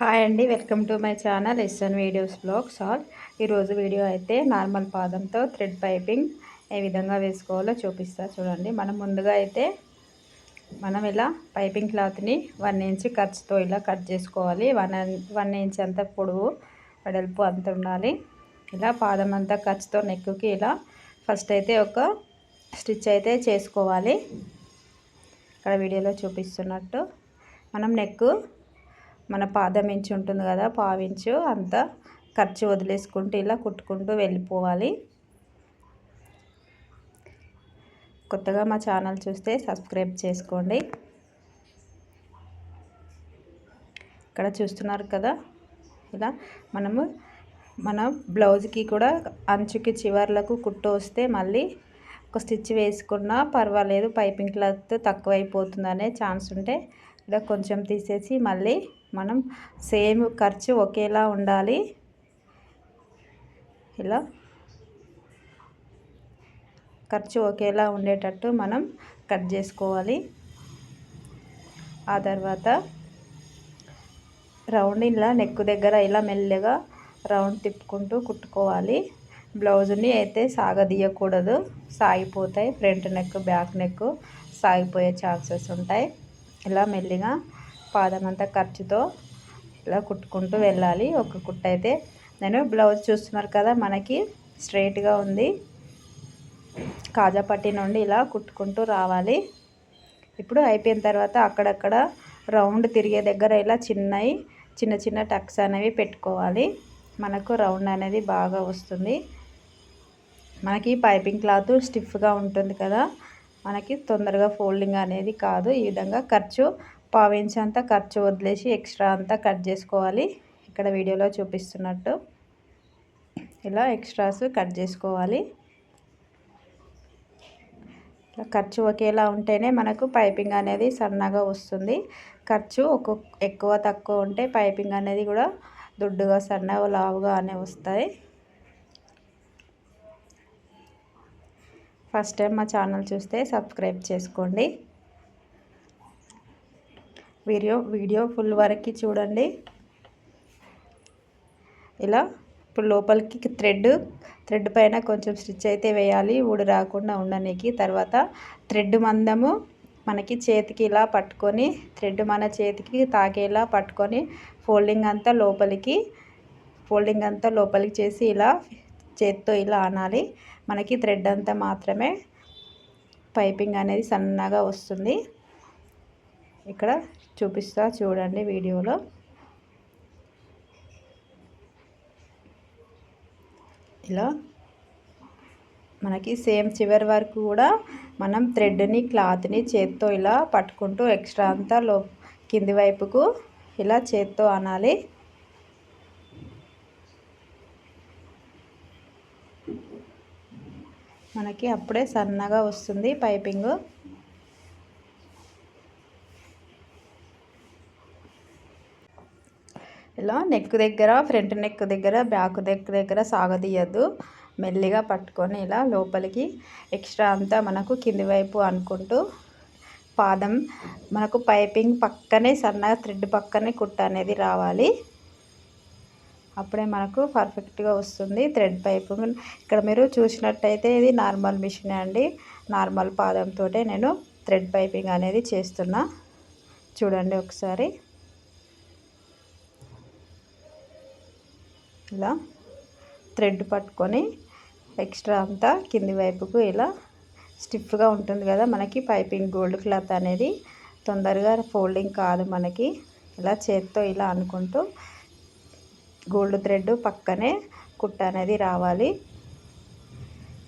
Hi అండి welcome to my channel SN videos vlogs all. ఈరోజు video అయితే normal పాదంతో థ్రెడ్ పైపింగ్ ఏ విధంగా వేసుకోవాలో చూపిస్తా చూడండి. మనం ముందుగా అయితే మనం ఇలా పైపింగ్ క్లాత్ని వన్ ఇంచ్ ఖర్చుతో ఇలా కట్ చేసుకోవాలి. వన్ వన్ ఇంచ్ అంత పొడవు వెడల్పు అంత ఉండాలి. ఇలా పాదం అంతా ఖర్చుతో నెక్కుకి ఇలా ఫస్ట్ అయితే ఒక స్టిచ్ అయితే చేసుకోవాలి. ఇక్కడ వీడియోలో చూపిస్తున్నట్టు మనం నెక్కు మన పాదం ఇంచు ఉంటుంది కదా పావించు అంత ఖర్చు వదిలేసుకుంటూ ఇలా కుట్టుకుంటూ వెళ్ళిపోవాలి. కొత్తగా మా ఛానల్ చూస్తే సబ్స్క్రైబ్ చేసుకోండి. ఇక్కడ చూస్తున్నారు కదా ఇలా మనము మన బ్లౌజ్కి కూడా అంచుకి చివర్లకు కుట్టు వస్తే మళ్ళీ ఒక స్టిచ్ వేసుకున్నా పర్వాలేదు పైపింగ్ క్లాత్ తక్కువైపోతుందనే ఛాన్స్ ఉంటే ఇలా కొంచెం తీసేసి మళ్ళీ మనం సేమ్ ఖర్చు ఒకేలా ఉండాలి. ఇలా ఖర్చు ఒకేలా ఉండేటట్టు మనం కట్ చేసుకోవాలి. ఆ తర్వాత రౌండ్ ఇలా నెక్ దగ్గర ఇలా మెల్లగా రౌండ్ తిప్పుకుంటూ కుట్టుకోవాలి. బ్లౌజ్ని అయితే సాగదీయకూడదు. సాగిపోతాయి. ఫ్రంట్ నెక్ బ్యాక్ నెక్ సాగిపోయే ఛాన్సెస్ ఉంటాయి. ఇలా మెల్లిగా పాదం అంతా ఖర్చుతో ఇలా కుట్టుకుంటూ వెళ్ళాలి. ఒక కుట్ట అయితే నేను బ్లౌజ్ చూస్తున్నారు కదా మనకి స్ట్రైట్గా ఉంది. కాజాపట్టి నుండి ఇలా కుట్టుకుంటూ రావాలి. ఇప్పుడు అయిపోయిన తర్వాత అక్కడక్కడ రౌండ్ తిరిగే దగ్గర ఇలా చిన్నవి చిన్న చిన్న టక్స్ అనేవి పెట్టుకోవాలి. మనకు రౌండ్ అనేది బాగా వస్తుంది. మనకి పైపింగ్ క్లాత్ స్టిఫ్గా ఉంటుంది కదా మనకి తొందరగా ఫోల్డింగ్ అనేది కాదు. ఈ విధంగా ఖర్చు పావించి అంతా ఖర్చు వదిలేసి ఎక్స్ట్రా అంతా కట్ చేసుకోవాలి. ఇక్కడ వీడియోలో చూపిస్తున్నట్టు ఇలా ఎక్స్ట్రాస్ కట్ చేసుకోవాలి. ఖర్చు ఒకేలా ఉంటేనే మనకు పైపింగ్ అనేది సన్నగా వస్తుంది. ఖర్చు ఒక్కొక్క ఎక్కువ తక్కువ ఉంటే పైపింగ్ అనేది కూడా దుడ్డుగా సన్నగా లావుగా అనే వస్తాయి. ఫస్ట్ టైం మా ఛానల్ చూస్తే సబ్స్క్రైబ్ చేసుకోండి. వీడియో వీడియో ఫుల్ వరకు చూడండి. ఇలా ఇప్పుడు లోపలికి థ్రెడ్ థ్రెడ్ పైన కొంచెం స్టిచ్ అయితే వేయాలి. ఊడి రాకుండా ఉండడానికి తర్వాత థ్రెడ్ మందము మనకి చేతికి ఇలా పట్టుకొని థ్రెడ్ మన చేతికి తాకేలా పట్టుకొని ఫోల్డింగ్ అంతా లోపలికి ఫోల్డింగ్ అంతా లోపలికి చేసి ఇలా చేత్తో ఇలా అనాలి. మనకి థ్రెడ్ అంతా మాత్రమే పైపింగ్ అనేది సన్నగా వస్తుంది. ఇక్కడ చూపిస్తా చూడండి వీడియోలో. ఇలా మనకి సేమ్ చివరి వరకు కూడా మనం థ్రెడ్ని క్లాత్ని చేత్తో ఇలా పట్టుకుంటూ ఎక్స్ట్రా అంతా లో కింది వైపుకు ఇలా చేత్తో అనాలి. మనకి అప్పుడే సన్నగా వస్తుంది పైపింగ్. ఇలా నెక్ దగ్గర ఫ్రంట్ నెక్ దగ్గర బ్యాక్ నెక్ దగ్గర సాగదీయద్దు. మెల్లిగా పట్టుకొని ఇలా లోపలికి ఎక్స్ట్రా అంతా మనకు కింది వైపు అనుకుంటూ పాదం మనకు పైపింగ్ పక్కనే సన్నగా థ్రెడ్ పక్కనే కుట్ట అనేది రావాలి. అప్పుడే మనకు పర్ఫెక్ట్గా వస్తుంది థ్రెడ్ పైపు. ఇక్కడ మీరు చూసినట్టయితే ఇది నార్మల్ మిషన్ అండి. నార్మల్ పాదంతో నేను థ్రెడ్ పైపింగ్ అనేది చేస్తున్నా. చూడండి ఒకసారి. ఇలా థ్రెడ్ పట్టుకొని ఎక్స్ట్రా అంతా కింది వైపుకు ఇలా స్టిఫ్గా ఉంటుంది కదా మనకి పైపింగ్ గోల్డ్ క్లాత్ అనేది తొందరగా ఫోల్డింగ్ కాదు మనకి. ఇలా చేత్తో ఇలా అనుకుంటూ గోల్డ్ థ్రెడ్ పక్కనే కుట్ట అనేది రావాలి.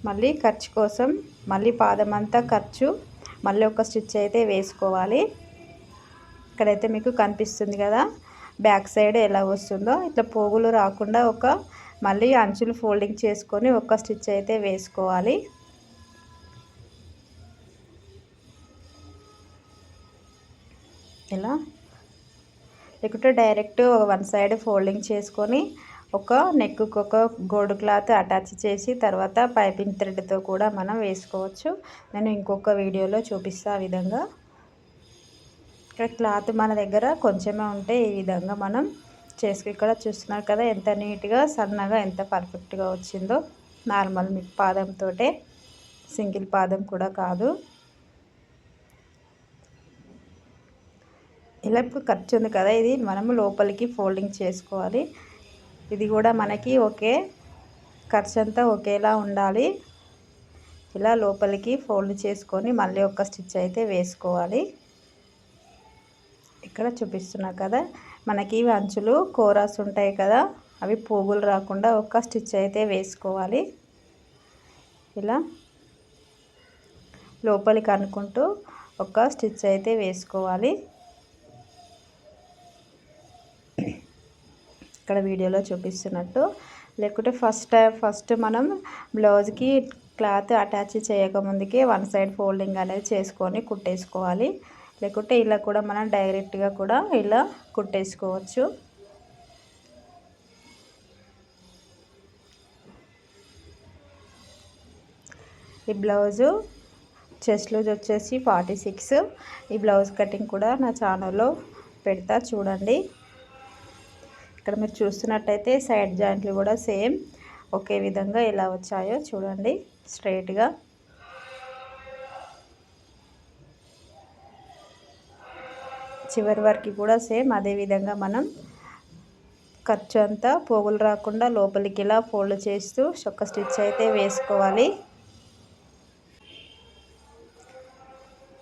మళ్ళీ ఖర్చు కోసం మళ్ళీ పాదం అంతా ఖర్చు మళ్ళీ ఒక స్టిచ్ అయితే వేసుకోవాలి. ఇక్కడైతే మీకు కనిపిస్తుంది కదా బ్యాక్ సైడ్ ఎలా వస్తుందో ఇట్లా పోగులు రాకుండా ఒక మళ్ళీ అంచులు ఫోల్డింగ్ చేసుకొని ఒక స్టిచ్ అయితే వేసుకోవాలి. ఇలా లేకుంటే డైరెక్ట్ వన్ సైడ్ ఫోల్డింగ్ చేసుకొని ఒక నెక్కు ఒక గోడు క్లాత్ అటాచ్ చేసి తర్వాత పైపింగ్ థ్రెడ్తో కూడా మనం వేసుకోవచ్చు. నేను ఇంకొక వీడియోలో చూపిస్తాను ఆ విధంగా. ఇక్కడ క్లాత్ మన దగ్గర కొంచెమే ఉంటే ఈ విధంగా మనం చేసుకు ఇక్కడ చూస్తున్నారు కదా ఎంత నీట్గా సన్నగా ఎంత పర్ఫెక్ట్గా వచ్చిందో. నార్మల్ మీ పాదంతో సింగిల్ పాదం కూడా కాదు. ఇలా ఇప్పుడు ఖర్చు ఉంది కదా ఇది మనము లోపలికి ఫోల్డింగ్ చేసుకోవాలి. ఇది కూడా మనకి ఒకే ఖర్చు అంతా ఒకేలా ఉండాలి. ఇలా లోపలికి ఫోల్డ్ చేసుకొని మళ్ళీ ఒక స్టిచ్ అయితే వేసుకోవాలి. ఇక్కడ చూపిస్తున్నా కదా. మనకి అంచులు కోరాస్ ఉంటాయి కదా. అవి పోగులు రాకుండా ఒక స్టిచ్ అయితే వేసుకోవాలి. ఇలా లోపలికి అనుకుంటూ ఒక స్టిచ్ అయితే వేసుకోవాలి. ఇక్కడ వీడియోలో చూపిస్తున్నట్టు. లేకుంటే ఫస్ట్ టైం ఫస్ట్ మనం బ్లౌజ్కి క్లాత్ అటాచ్ చేయకముందుకే వన్ సైడ్ ఫోల్డింగ్ అనేది చేసుకొని కుట్టేసుకోవాలి. లేకుంటే ఇలా కూడా మనం డైరెక్ట్గా కూడా ఇలా కుట్టేసుకోవచ్చు. ఈ బ్లౌజు చెస్ట్ లూజ్ వచ్చేసి ఫార్టీ సిక్స్. ఈ బ్లౌజ్ కటింగ్ కూడా నా ఛానల్లో పెడతా చూడండి. ఇక్కడ మీరు చూస్తున్నట్టయితే సైడ్ జాయింట్లు కూడా సేమ్ ఒకే విధంగా ఎలా వచ్చాయో చూడండి. స్ట్రైట్గా చివరి వరకు కూడా సేమ్ అదే విధంగా మనం ఖర్చు అంతా పోగులు రాకుండా లోపలికి ఇలా ఫోల్డ్ చేస్తూ ఒక స్టిచ్ అయితే వేసుకోవాలి.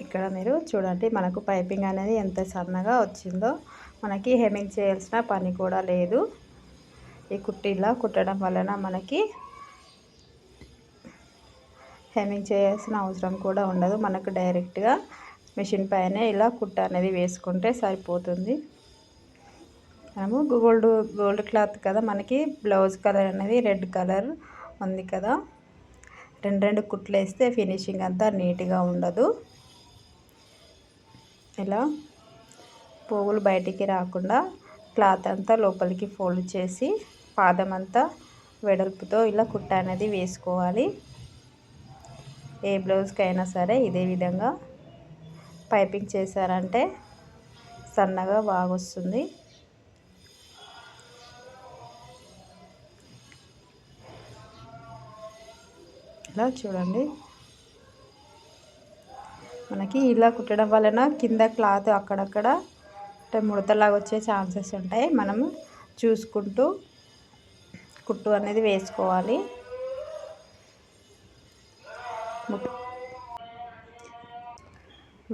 ఇక్కడ మీరు చూడండి మనకు పైపింగ్ అనేది ఎంత సన్నగా వచ్చిందో మనకి హెమింగ్ చేయాల్సిన పని కూడా లేదు. ఈ కుట్టిలా కుట్టడం వలన మనకి హెమింగ్ చేయాల్సిన అవసరం కూడా ఉండదు. మనకు డైరెక్ట్గా మిషన్ పైన ఇలా కుట్ట అనేది వేసుకుంటే సరిపోతుంది. మనము గోల్డ్ గోల్డ్ క్లాత్ కదా మనకి బ్లౌజ్ కలర్ అనేది రెడ్ కలర్ ఉంది కదా. రెండు రెండు కుట్లు వేస్తే ఫినిషింగ్ అంతా నీట్గా ఉండదు. ఇలా పువ్వులు బయటికి రాకుండా క్లాత్ అంతా లోపలికి ఫోల్డ్ చేసి పాదం అంతా వెడల్పుతో ఇలా కుట్ట అనేది వేసుకోవాలి. ఏ బ్లౌజ్కి అయినా సరే ఇదే విధంగా పైపింగ్ చేశారంటే సన్నగా బాగా వస్తుంది ఇలా చూడండి. మనకి ఇలా కుట్టడం వలన కింద క్లాత్ అక్కడక్కడ అంటే ముడతలాగా వచ్చే ఛాన్సెస్ ఉంటాయి. మనము చూసుకుంటూ కుట్టు అనేది వేసుకోవాలి.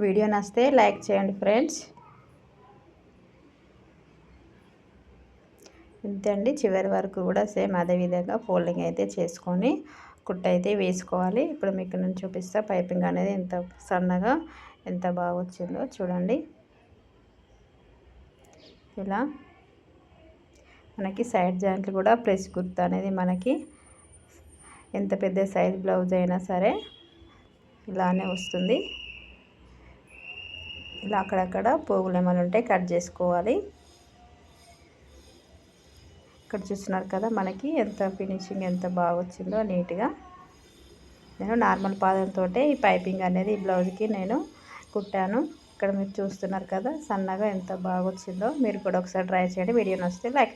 వీడియో నచ్చితే లైక్ చేయండి ఫ్రెండ్స్. ఇంతే అండి చివరి వరకు కూడా సేమ్ అదే విధంగా ఫోల్డింగ్ అయితే చేసుకొని కుట్ట అయితే వేసుకోవాలి. ఇప్పుడు మీకు నేను చూపిస్తా పైపింగ్ అనేది ఎంత సన్నగా ఎంత బాగా వచ్చిందో చూడండి. ఇలా మనకి సైడ్ జాయింట్లు కూడా ప్రెస్ గుర్తు అనేది మనకి ఎంత పెద్ద సైజ్ బ్లౌజ్ అయినా సరే ఇలానే వస్తుంది. ఇలా అక్కడక్కడ పోగులు ఏమైనా ఉంటే కట్ చేసుకోవాలి. ఇక్కడ చూస్తున్నారు కదా మనకి ఎంత ఫినిషింగ్ ఎంత బాగా వచ్చిందో నీట్గా. నేను నార్మల్ పాదంతో ఈ పైపింగ్ అనేది ఈ బ్లౌజ్కి నేను కుట్టాను. ఇక్కడ మీరు చూస్తున్నారు కదా సన్నగా ఎంత బాగా వచ్చిందో. మీరు కూడా ఒకసారి ట్రై చేయండి. వీడియో నచ్చితే లైక్